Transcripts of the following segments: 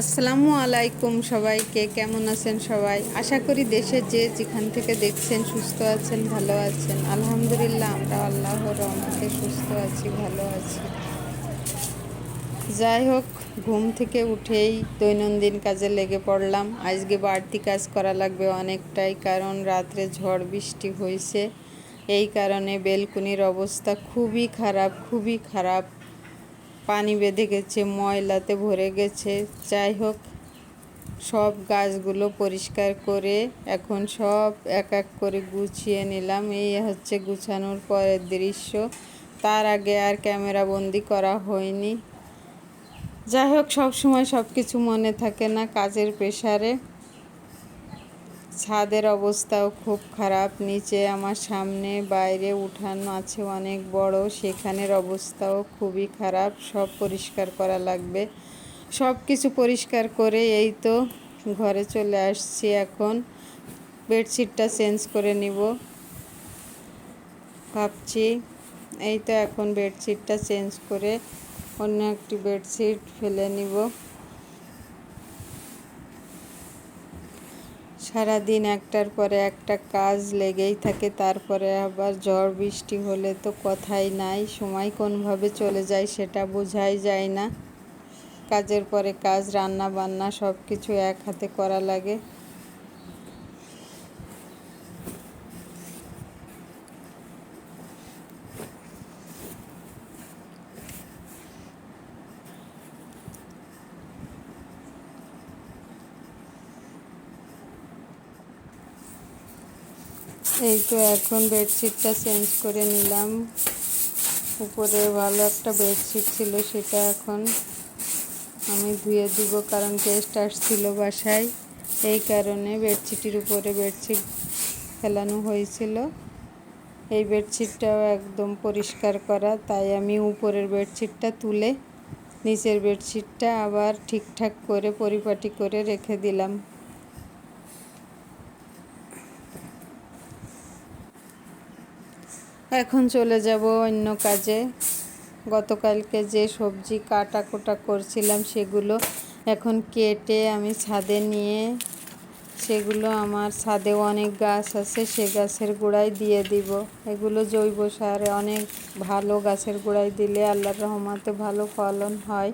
আসসালামু আলাইকুম সবাইকে, কেমন আছেন সবাই? আশা করি দেশে যে যেখান থেকে দেখছেন সুস্থ আছেন, ভালো আছেন। আলহামদুলিল্লাহ আমরা আল্লাহর রহমতে সুস্থ আছি, ভালো আছি। যাই হোক, ঘুম থেকে উঠেই দৈনন্দিন কাজে লেগে পড়লাম। আজকে বাড়তি কাজ করা লাগবে অনেকটাই, কারণ রাত্রে ঝড় বৃষ্টি হয়েছে এই কারণে বেলকুনির অবস্থা খুবই খারাপ খুবই খারাপ। পানি বেঁধে গেছে, ময়লাতে ভরে গেছে। যাই হোক, সব গাছগুলো পরিষ্কার করে এখন সব এক এক করে গুছিয়ে নিলাম। এই হচ্ছে গুছানোর পরের দৃশ্য। তার আগে আর ক্যামেরা বন্দি করা হয়নি। যাই হোক, সব সময় সব কিছু মনে থাকে না কাজের প্রেশারে। ছাদের অবস্থাও খুব খারাপ। নিচে আমার সামনে বাইরে উঠান আছে অনেক বড়। সেখানের অবস্থাও খুবই খারাপ। সব পরিষ্কার করা লাগবে। সব কিছু পরিষ্কার করে এই তো ঘরে চলে আসছি এখন। বেডশিটটা চেঞ্জ করে নিব। ভাবছি এই তো এখন বেডশিটটা চেঞ্জ করে অন্য একটি বেডশিট ফেলে নিব। সারাদিন একটার পরে একটা কাজ লেগেই থাকে, তারপরে আবার ঝড় বৃষ্টি হলে তো কথাই নাই, সময় কোনভাবে চলে যায় সেটা বোঝাই যায় না। কাজের পরে কাজ রান্না বান্না সব কিছু এক হাতে করা লাগে। এই তো এখন বেডশিটটা চেঞ্জ করে নিলাম। উপরে ভালো একটা বেডশিট ছিল সেটা এখন আমি ধুয়ে দিব কারণ গেস্ট আসছিল বাসায়। এই কারণে বেডশিটের উপরে বেডশিট ফেলানো হয়েছিল। এই বেডশিটটাও একদম পরিষ্কার করা, তাই আমি উপরের বেডশিটটা তুলে নিচের বেডশিটটা আবার ঠিকঠাক করে, পরিপাটি করে রেখে দিলাম। এখন চলে যাব অন্য কাজে। গতকালকে যে সবজি কাটা কোটা করছিলাম সেগুলো এখন কেটে আমি ছাদে নিয়ে সেগুলো আমার ছাদে অনেক গাছ আছে, সে গাছের গোড়ায় দিয়ে দিব। এগুলো জৈব সার, অনেক ভালো গাছের গোড়ায় দিলে আল্লাহর রহমাতে ভালো ফলন হয়।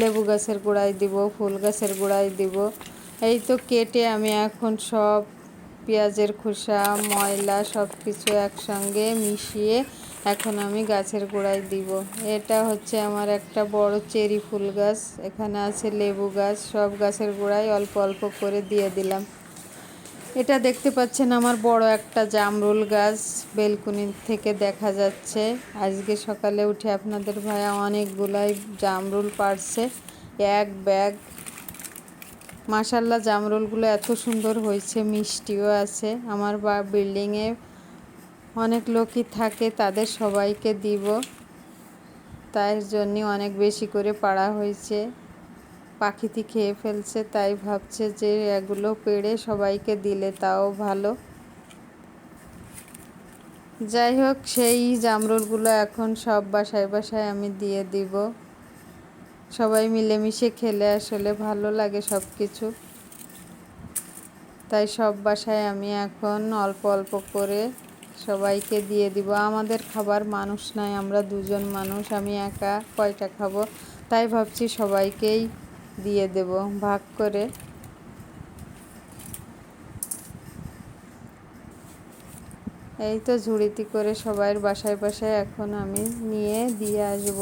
লেবু গাছের গোড়ায় দিব, ফুল গাছের গোড়ায় দিব। এই তো কেটে আমি এখন সব পেঁয়াজের খোসা, ময়লা সব কিছু একসঙ্গে মিশিয়ে এখন আমি গাছের গোড়ায় দিব। এটা হচ্ছে আমার একটা বড় চেরি ফুল গাছ। এখানে আছে লেবু গাছ। সব গাছের গোড়ায় অল্প অল্প করে দিয়ে দিলাম। এটা দেখতে পাচ্ছেন আমার বড় একটা জামরুল গাছ। বেলকুনি থেকে দেখা যাচ্ছে। আজকে সকালে উঠে আপনাদের ভাইয়া অনেকগুলাই জামরুল পারছে এক ব্যাগ মাসাল্লাহ জামরুলগুলো এত সুন্দর হয়েছে, মিষ্টিও আছে। আমার বা, বিল্ডিংয়ে অনেক লোকই থাকে, তাদের সবাইকে দিব। তাই জন্য অনেক বেশি করে পাড়া হয়েছে। পাখিটি খেয়ে ফেলছে, তাই ভাবছে যে এগুলো পেড়ে সবাইকে দিলে তাও ভালো। যাই হোক, সেই জামরুলগুলো এখন সব বাসায় বাসায় আমি দিয়ে দিব। সবাই মিলেমিশে খেলে আসলে ভালো লাগে সব কিছু তাই সব বাসায় আমি এখন অল্প অল্প করে সবাইকে দিয়ে দিব। আমাদের খাবার মানুষ নাই, আমরা দুজন মানুষ, আমি একা কয়টা খাব? তাই ভাবছি সবাইকেই দিয়ে দেব, ভাগ করে। এই তো ঝুড়িতি করে সবাইয়ের বাসায় বাসায় এখন আমি নিয়ে দিয়ে আসব।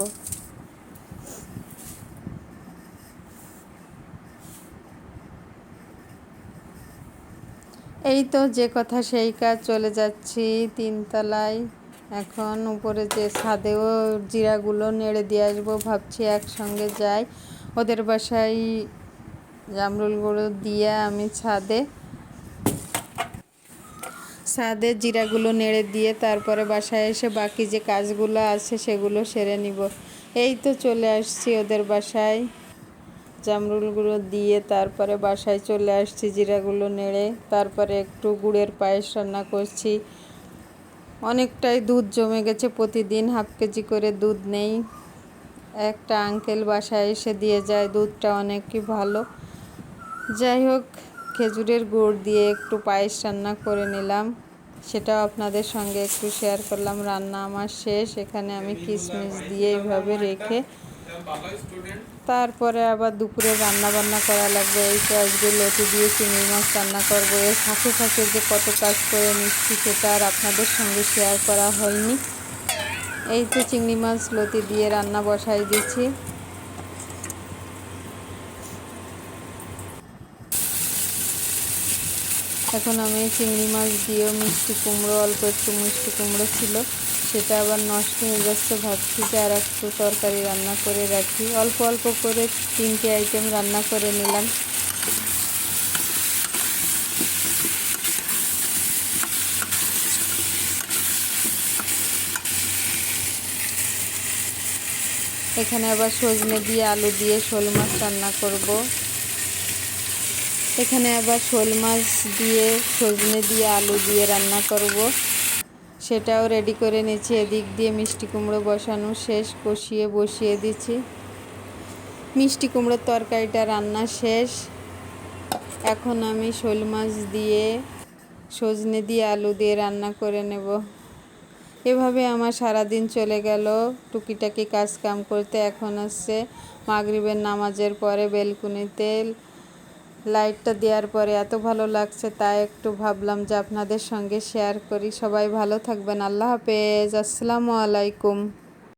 এই তো যে কথা সেই কাজ চলে যাচ্ছি তিনতলায়। এখন উপরে যে ছাদেও জিরাগুলো নেড়ে দিয়ে আসব, ভাবছি একসঙ্গে যাই। ওদের বাসায় জামরুলগুলো দিয়ে আমি ছাদে ছাদে জিরাগুলো নেড়ে দিয়ে তারপরে বাসায় এসে বাকি যে কাজগুলো আছে সেগুলো সেরে নিব। এই তো চলে আসছি ওদের বাসায়। জামরুলগুলো দিয়ে তারপরে বাসায় চলে আসছি জিরাগুলো নেড়ে। তারপরে একটু গুড়ের পায়েস রান্না করছি। অনেকটাই দুধ জমে গেছে প্রতিদিন, হাফ কেজি করে দুধ নেই। একটা আঙ্কেল বাসায় এসে দিয়ে যায়, দুধটা অনেকই ভালো। যাই হোক, খেজুরের গুড় দিয়ে একটু পায়েস রান্না করে নিলাম। সেটাও আপনাদের সঙ্গে একটু শেয়ার করলাম। রান্না আমার শেষ। এখানে আমি কিশমিশ দিয়ে এইভাবে রেখে তারপরে আবার দুপুরে রান্না বান্না করা লাগবে। এই আজকে লতি দিয়ে চিংড়ি মাছ রান্না করব। এর ফাঁকে ফাঁকে যে কত কাজ করে নিচ্ছি সেটা আর আপনাদের সঙ্গে শেয়ার করা হয়নি। এই তো চিংড়ি মাছ লতি দিয়ে রান্না বসাই দিচ্ছি। এখন আমি চিংড়ি মাছ দিয়েও মিষ্টি কুমড়ো, অল্প একটু মিষ্টি কুমড়ো ছিল। সেটা আবার নষ্ট হয়ে যাচ্ছে, ভাবছি যে আর একটু তরকারি রান্না করে রাখি। অল্প অল্প করে তিনটে আইটেম রান্না করে নিলাম। এখানে আবার সজনে দিয়ে আলু দিয়ে শোল মাছ রান্না করব। এখানে আবার শোল মাছ দিয়ে, সজনে দিয়ে আলু দিয়ে রান্না করব। সেটাও রেডি করে নিচ্ছি এদিক দিয়ে মিষ্টি কুমড়ো বসানো শেষ, কষিয়ে বসিয়ে দিচ্ছি। মিষ্টি কুমড়োর তরকারিটা রান্না শেষ। এখন আমি শোল মাছ দিয়ে, সজনে দিয়ে আলু দিয়ে রান্না করে নেব। এভাবে আমার সারা দিন চলে গেল। টুকিটাকি কাজ কাম করতে এখন আসছে। মাগরিবের নামাজের পরে বেলকুনিতে লাইটটা দেওয়ার পরে এত ভালো লাগছে, তাই একটু ভাবলাম যে আপনাদের সঙ্গে শেয়ার করি। সবাই ভালো থাকবেন। আল্লাহ হাফেজ। আসসালামু আলাইকুম।